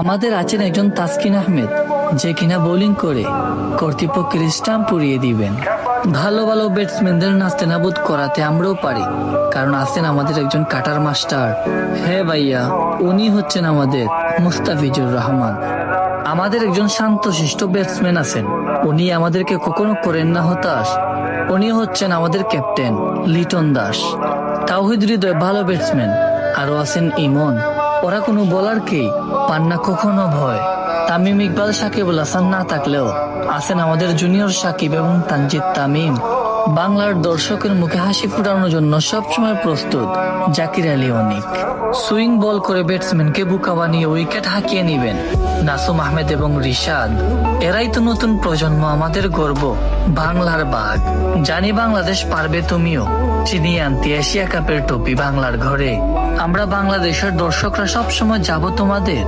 আমাদের আছেন একজন তাসকিন আহমেদ, যে কিনা বোলিং করে কর্তৃপক্ষের স্টাম্প পুড়িয়ে দিবেন। ভালো ভালো ব্যাটসম্যানদের নাস্তে নাবুদ করাতে আমরাও পারি, কারণ আছেন আমাদের একজন কাটার মাস্টার। হ্যাঁ ভাইয়া, উনি হচ্ছেন আমাদের মুস্তাফিজুর রহমান। আমাদের একজন শান্তশিষ্ট ব্যাটসম্যান আছেন, উনি আমাদেরকে কখনো করেন না হতাশ। উনি হচ্ছেন আমাদের ক্যাপ্টেন লিটন দাস। তাওহিদ হৃদয় ভালো ব্যাটসম্যান আরও আছেন ইমন। ওরা কোনো বোলারকেই পান না কখনো ভয়। তামিম ইকবাল সাকিবুল হাসান না থাকলেও আছেন আমাদের জুনিয়র সাকিব এবং তানজিদ তামিম। বাংলার দর্শকের মুখে হাসি ফুটানোর জন্য সবসময় প্রস্তুত জাকির আলী অনিক। সুইং বল করে ব্যাটসম্যানকে বুকা বানিয়ে উইকেট হাঁকিয়ে নেবেন নাসুম আহমেদ এবং রিশাদ। এরাই তো নতুন প্রজন্ম, আমাদের গর্ব, বাংলার বাঘ। জানি বাংলাদেশ পারবে তুমিও। চিনিয়ে আনতে এশিয়া কাপের টপি বাংলার ঘরে। আমরা বাংলাদেশের দর্শকরা সবসময় যাব তোমাদের